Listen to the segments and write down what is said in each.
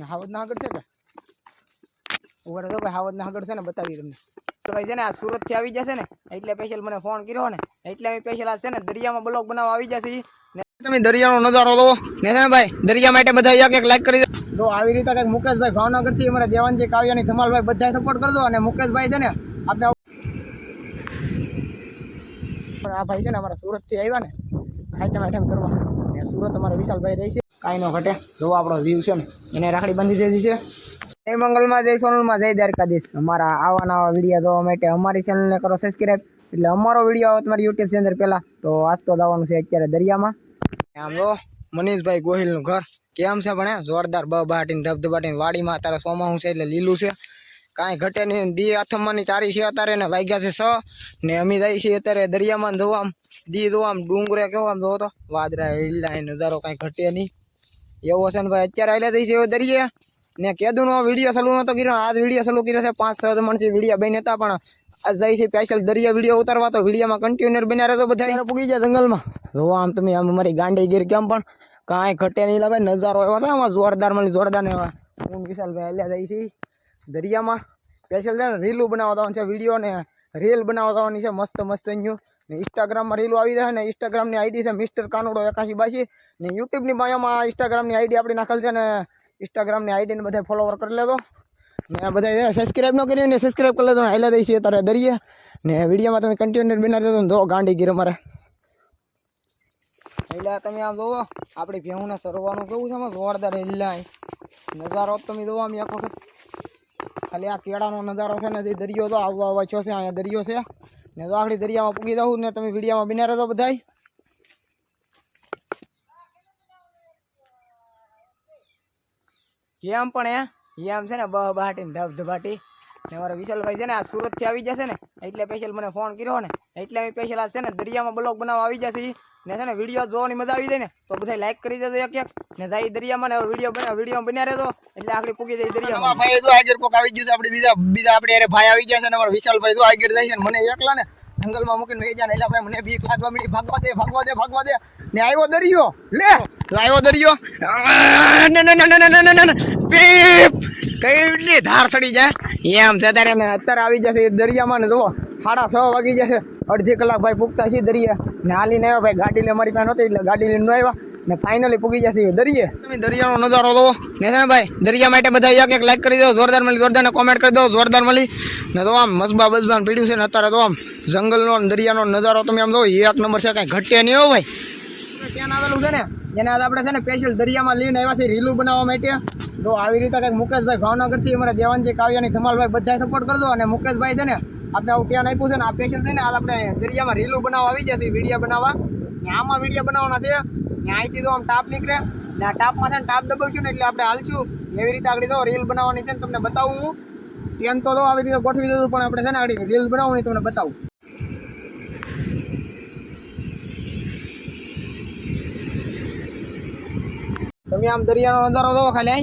ને હાવજ ના આગળ છે કે ઊભા તો ભાઈ હાવજ ના આગળ છે ને, બતાવી તમને. તો ભાઈ છે ને, આ સુરતથી આવી જશે ને, એટલે સ્પેશિયલ મને ફોન કર્યો ને, એટલે અમે સ્પેશિયલ આ છે ને, દરિયામાં બ્લોક બનાવવા આવી જશે. ને તમે દરિયાનો નજારો લો ને ભાઈ, દરિયા માટે બધા એક એક લાઈક કરી દો. તો આવી રીતે કંઈક મુકેશભાઈ ભાવનગરથી અમારા દેવાનજી કાવ્યાની ધમાલભાઈ બધા સપોર્ટ કરજો અને મુકેશભાઈ છે ને આપણે પણ આ ભાઈ છે ને અમારા સુરતથી આવ્યા ને આઈટમ આઈટમ કરવા. ને સુરત અમારા વિશાલભાઈ રહી છે. કાંઈ ન ઘટે. જોવો આપણો જીવ છે ને. એને રાખડી બાંધી દીધી છે. જય મંગલમાં, જય સોનલમાં, જય દ્વારકાધીશ. અમારા આવા નવા વીડિયો જોવા માટે અમારી ચેનલને કરો સબસ્ક્રાઈબ એટલે અમારો વીડિયો આવે તમારી યુટ્યુબ ચેનલ પહેલાં. તો આજ તો જવાનું છે અત્યારે દરિયામાં. આમ જો, મનીષભાઈ ગોહિલનું ઘર. કેમ છે હે? જોરદાર બહાટીને ધબધબાટીને, વાડીમાં અત્યારે સોમાહું છે એટલે લીલું છે. કાંઈ ઘટે નહીં. દી આથમવાની ચારી છે અત્યારે ને વાગ્યા છે સ ને અમે જાય છીએ અત્યારે દરિયામાં જોવા આમ દી જોવા આમ ડુંગરે કેવો આમ જોવો તો. વાદરા હિલ્લા એ નજારો કાંઈ ઘટે નહીં. એવો છે ને ભાઈ અત્યારે આવેલા થઈ છે એવો દરિયે. ને કેદુનો વીડિયો ચાલુ નતો કર્યો. આજ વીડિયો સલુ કર્યો છે પાંચ છ મણથી વીડિયો બની હતા પણ આજ જાય છે સ્પેશિયલ દરિયા વીડિયો ઉતારવા તો વિડીયોમાં કન્ટિન્યુઅર બન્યા રહેતો બધા પૂગી જાય જંગલમાં. જોવા આમ તમે આમ અમારી ગાંડી ગીર કેમ પણ કાંઈ ઘટે નહીં લાગે. નજારો એવો થાય આમાં જોરદાર મળી જોરદાર ને એવા. હું વિશાલભાઈ હાલ્યા જાય છે દરિયામાં સ્પેશિયલ છે ને રીલું બનાવવા જવાનું છે વીડિયો ને રીલ બનાવવા જવાની છે, મસ્ત મસ્ત અહીંયા. ને ઇન્સ્ટાગ્રામમાં રીલો આવી જાય ને ઇન્સ્ટાગ્રામની આઈડી છે મિસ્ટર કાનુડો એકાશી બાસી. ને યુટ્યુબની બાયોમાં ઇન્સ્ટાગ્રામની આઈડી આપણી નાખેલ છે ને ઇન્સ્ટાગ્રામની આઈડીને બધા ફોલોવર કરી લેજો. ને બધા સબસ્ક્રાઈબ ન કરી ને સબસ્ક્રાઈબ કરી લેજો હાઈલા દઈ છે અત્યારે દરિયે. ને વિડીયોમાં તમે કન્ટિન્યુઅર બનાવી દેજો ને જો ગાંડી ગીર અમારે. એટલે તમે આમ જોવો, આપણી ભેહુંને સરવાનું કેવું છે આમાં જોરદાર હિલ્લા નજારો જ તમે જોવો આમ એક વખત. ખાલી આ કેળાનો નજારો છે ને દરિયો તો આવવા આવવા છો છે, અહીંયા દરિયો છે. ને તો આખડી દરિયામાં પૂગી દઉં ને, તમે વિડીયામાં બિના રહેતો બધા કેમ પણ એ એમ છે ને બહ બહાટી ધબધબાટી ને મારા વિશાલભાઈ છે ને, આ સુરતથી આવી જશે ને, એટલે સ્પેશિયલ મને ફોન કર્યો ને, એટલે સ્પેશિયલ આ છે ને, દરિયામાં બ્લોક બનાવવા આવી જશે. ને છે ને વીડિયો જોવાની મજા આવી જાય ને તો બધા લાઈક કરી દેજો એક એક. ને જાય દરિયામાં ને વીડિયો બને વીડિયો બન્યા રહેતો એટલે આપણે પૂકી જાય દરિયામાં. ભાઈ તો આગળ કોક આવી ગયું છે આપણે બીજા બીજા આપણે અરે ભાઈ આવી ગયા છે ને અમારા વિશાલભાઈ તો આગળ જાય છે મને એકલા ને જંગલમાં મૂકીને લઈ જાય એટલે ભાઈ મને બી લાગવા મળી ભાગવા દે ભાગવા દે ભાગવા દે. ને આવ્યો દરિયો લે. લાવ્યો દરિયો. પીપ. કઈ ધાર સડી જાય. એમ છે ત્યારે મેં અત્યારે આવી જશે દરિયામાં ને જો સાડા છ વાગી જશે અડધી કલાક ભાઈ પૂગતા છીએ દરિયા. ને હાલીને આવ્યા ભાઈ ગાડી લઈને અમારી પાસે નહોતી એટલે ગાડી લઈને ન આવ્યા. ને ફાઇનલી પૂગી જશે દરિયે. તમે દરિયાનો નજારો દો ને છે ભાઈ દરિયા માટે બધા એક એક લાઈક કરી દો જોરદાર મળી જોરદાર ને કોમેન્ટ કરી દો જોરદાર મળી. ને તો આમ મસબા બસબાન પીડ્યું છે ને અત્યારે તો આમ જંગલનો દરિયાનો નજારો તમે આમ જો એક નંબર છે કાંઈ ઘટે નહીં હો ભાઈ. ત્યાં આવેલું છે ને જેને આજ આપણે છે ને સ્પેશિયલ દરિયામાં લઈને આવ્યા છે રીલું બનાવવા માટે. તો આવી રીતે કંઈક મુકેશભાઈ ભાવનગરથી અમારા દેવાનજી કાવ્યાની ધમાલભાઈ બધા સપોર્ટ કરજો અને મુકેશભાઈ છે ને આપણે આવું ત્યાં આપ્યું છે ને આ સ્પેશિયલ છે ને, આજ આપણે દરિયામાં રીલું બનાવવા આવી જશે, વીડિયો બનાવવા. ને આમાં વીડિયો બનાવવાના છે. ને અહીંથી તો આમ ટાપ નીકળે. ને આ ટાપમાં છે ને ટાપ દબાવશું ને એટલે આપણે હાલશું. એવી રીતે આગળ તો રીલ બનાવવાની છે ને તમને બતાવું હું. ત્યાં તો આવી રીતે ગોઠવી દીધું પણ આપણે છે ને આગળ રીલ બનાવવાની તમને બતાવું. તમે આમ દરિયાનો નજારો જોવો ખાલી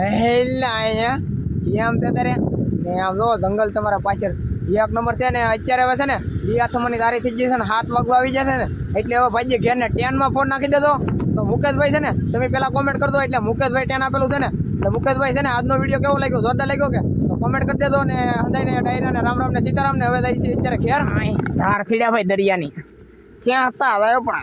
અહીં અહીંયા. એમ છે તારે ને આમ જો, જંગલ તમારા પાછળ એક નંબર છે ને, અત્યારે હવે છે ને દિયા થવાની તારી થઈ જશે ને, હાથ વાગવા આવી જશે ને. એટલે હવે ભાઈ ઘેર ને ટેનમાં ફોન નાખી દેતો તો મુકેશભાઈ છે ને, તમે પેલા કોમેન્ટ કરજો. એટલે મુકેશભાઈ ટેન આપેલું છે ને, એટલે મુકેશભાઈ છે ને, આજનો વીડિયો કેવો લાગ્યો? જોરદાર લાગ્યો કે? કોમેન્ટ કરી દેજો ને હંદાઈને ડાયરા ને, રામ રામ ને, સીતારામ ને, હવે જાય છે અત્યારે ઘેર. ધાર ખીડ્યા ભાઈ દરિયાની. ક્યાં હતા પણ?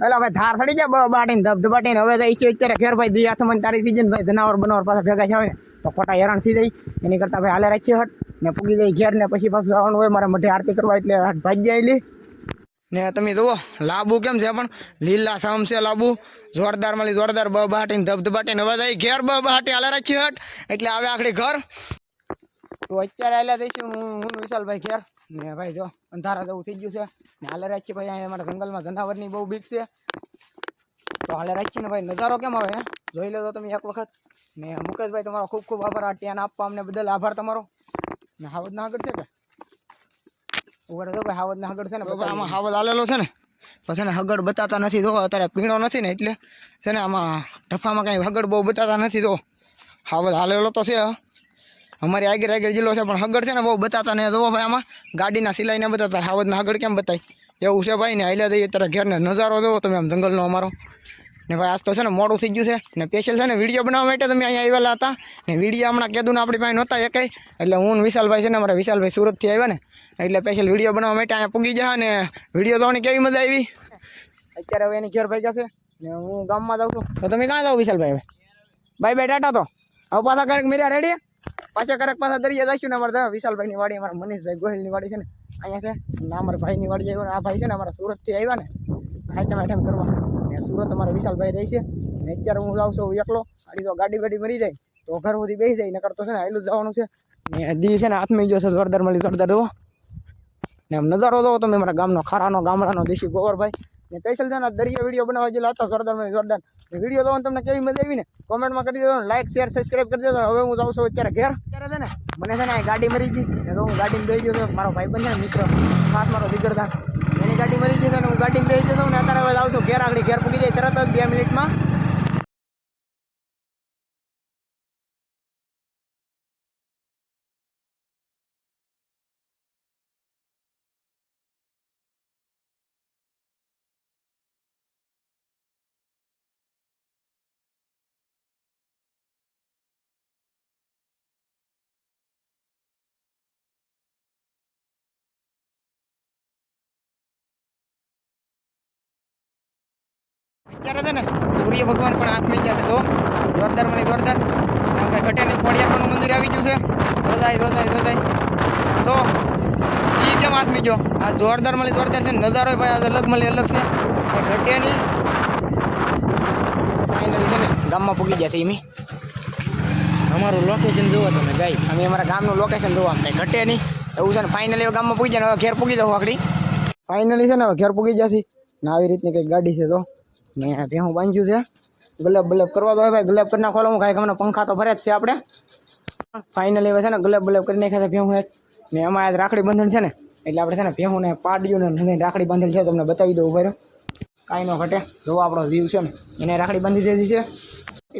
પેલા ભાઈ ધાર સડી જાય બાટીને ધબધબાટીને હવે તો ઈચ્છે અત્યારે ઘેર ભાઈ દી હાથમાં તારી સીજન ભાઈ જનાવર બનાવર પાછા ભેગા થાય ને તો ખોટા હેરાન થઈ જાય. એની કરતાં ભાઈ હાલે રાખીએ હટ ને પૂગી જાય ઘેર ને પછી પાછું આવવાનું હોય મારે મઢે આરતી કરવા એટલે હટ ભાગી જાય ને તમે જુઓ, લાબુ કેમ છે પણ? લીલા સામ છે લાબુ. જોરદાર મળી, જોરદાર બ બહાટીને ધબધબાટીને હવે જાય ઘેર બહાટી હાલે રાખી હટ. એટલે આવે આખડી ઘર. તો અત્યારે આલ્યા દઈશું. હું હું વિશાલભાઈ ઘેર. ને ભાઈ જો અંધારા જેવું થઈ ગયું છે. ને હાલે રાખી ભાઈ અહીંયા અમારા જંગલમાં જનાવરની બહુ બીક છે. તો હાલે રાખી ને ભાઈ નજારો કેમ આવે જોઈ લેજો તમે એક વખત. ને મુકેશભાઈ તમારો ખૂબ ખૂબ આભાર. આ ટેન આપવા અમને બદલ આભાર તમારો. ને હાવજ ના આગળ છે કે? ઉગાડે તો ભાઈ હાવજ ના આગળ છે ને આમાં હાવદ આલેલો છે ને પછી ને હગડ બતાતા નથી જો અત્યારે પીણો નથી ને એટલે છે ને આમાં ઢફામાં કાંઈ હગડ બહુ બતાતા નથી તો હાવદ હાલેલો તો છે અમારી આગળ આગળ જિલ્લો છે, પણ હગડ છે ને બહુ બતાતા ને જોવો ભાઈ આમાં ગાડીના સિલાઈને બતાતા. હાવજના હગડ કેમ બતાય? એવું છે ભાઈ ને હાલ્યા જઈએ. ત્યારે ઘેરને નજારો જોવો તમે આમ જંગલનો અમારો. ને ભાઈ આજ તો છે ને મોડું થઈ ગયું છે. ને સ્પેશિયલ છે ને વીડિયો બનાવવા માટે તમે અહીંયા આવેલા હતા. ને વીડિયો હમણાં ને આપણી પાસે નહોતા એ એટલે હું વિશાલભાઈ છે ને અમારા વિશાલભાઈ સુરતથી આવ્યા ને. એટલે સ્પેશિયલ વીડિયો બનાવવા માટે અહીંયા પૂગી જાય ને વીડિયો જોવાની કેવી મજા આવી? અત્યારે હવે એની ઘેર ભાઈ છે. ને હું ગામમાં જાઉં છું. તો તમે ક્યાં જાઓ વિશાલભાઈ હવે? બાય બાય, ટાટા તો. હવે પાછા કરેક મેળ્યા રેડી પાછા કરક પાછા દરિયા જઈશું ને અમારે વિશાલભાઈ વિશાલભાઈની વાડી, અમારા મનીષભાઈ ગોહિલની વાડી છે ને. અહીંયા છે. ને, અમારા ભાઈની વાડી આવ્યો આ ભાઈ છે ને અમારા સુરતથી આવ્યા ને. આઈટમ આઈટમ કરવા. ને સુરત અમારા વિશાલભાઈ રહી છે. ને અત્યારે હું જાઉં છું એકલો. આડી તો ગાડી ગાડી મરી જાય. તો ઘર સુધી બેસી જાય. નકર તો છે ને આયલું જવાનું છે. ને દી છે ને હાથમાં ગયો છે જોરદાર મળી, જોરદાર દો ને આમ નજારો દો તમે. મારા ગામનો ખારાનો, ગામડાનો દેશી ગોવરભાઈ. ને કૈસલ જાના દરિયા વીડિયો બનાવવા જેલો હતો જોરદાર મને જોરદાર વીડિયો જોવાનું તમને કેવી મજા આવી ને કોમેન્ટમાં કરી દેજો લાઈક શેર સબસ્ક્રાઈબ કરી દેજો. હવે હું જાઉં છું અત્યારે ઘેર. અત્યારે છે ને મને છે ને ગાડી મરી ગઈ. ને હું ગાડીમાં બેસી ગયો મારો ભાઈ બંધ છે ને મિત્ર. ખાસ મારો દીકરદાર એની ગાડી મરી ગઈ છે ને હું ગાડીમાં બેસી ગયો છું ને અત્યારે હવે જાઉં છું ઘેર. આગળ ઘેર પૂકી જાય, તરત જ બે મિનિટમાં અત્યારે છે ને સૂર્ય ભગવાન પણ હાથમાં ગયા છે તો જોરદાર મને જોરદાર. આમ કાંઈ ઘટે નહીં. ખોડિયારનું મંદિર આવી ગયું છે. જોદાય જોદાય જોદાય તો એ કેમ હાથમાં ગયો આ જોરદાર મળી જોરદાર છે નજારો ભાઈ આ અલગ મળી અલગ છે. કાંઈ ઘટે નહીં. ફાઇનલી છે ને ગામમાં પૂગી ગયા છે એમી અમારું લોકેશન જોવો તમે ગાઈ અમે અમારા ગામનું લોકેશન જોવા ઘટે નહીં. એવું છે ને ફાઇનલી ગામમાં પૂગી જાય હવે ઘેર પૂગી દઉં આગળ. ફાઇનલી છે ને હવે ઘેર પૂગી જશે ને આવી રીતની કંઈક ગાડી છે તો ને ભેહું બાંધ્યું છે. ગુલાબ બલબ કરવા દો ભાઈ ગુલાબ કરી નાખો હું કાંઈક હમણાં પંખા તો ભરે જ છે આપણે. ફાઇનલી હવે છે ને ગુલાબ ગુલાબ કરી નાખ્યા છે ભેહું ને એમાં આજ રાખડી બંધન છે ને, એટલે આપણે છે ને ભેહું ને પાડ્યું ને રાખડી બાંધેલ છે, તમને બતાવી દઉં ભાઈ કાંઈ ન ઘટે. જોવો આપણો જીવ છે ને, એને રાખડી બાંધી દીધી છે.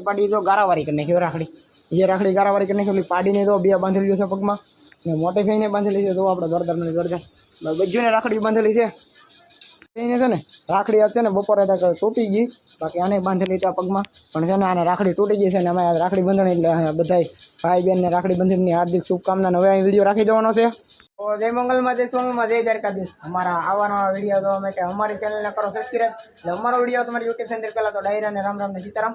પાડી તો ગારાવારી કરી નાખી રાખડી. એ રાખડી ગારાવારી કરી નાખી પાડીને તો બે બાંધેલી છે પગમાં. ને મોટી ભાઈને બાંધેલી છે, તો આપણે જોરદાર જોરદાર બજ્જુને રાખડી બાંધેલી છે. એને છે ને રાખડી આ છે ને બપોરે ત્યાં તૂટી ગઈ. બાકી આને બાંધી લીધા પગમાં. પણ છે ને આને રાખડી તૂટી ગઈ છે ને અમે રાખડી બંધણ એટલે બધા ભાઈ બહેનને રાખડી બંધનની હાર્દિક શુભકામના હવે અહીં વીડિયો રાખી દેવાનો છે. તો જય મંગલમાં, જય સોનલમાં, જય દ્વારકાધીશ. અમારા આવવાના વીડિયો જોવા માટે અમારી ચેનલને કરો સબસ્ક્રાઈબ એટલે અમારો વીડિયો તમારી યુટ્યુબ ચેનલ પહેલાં તો ડાયરા અને રામ રામને સીતારામ.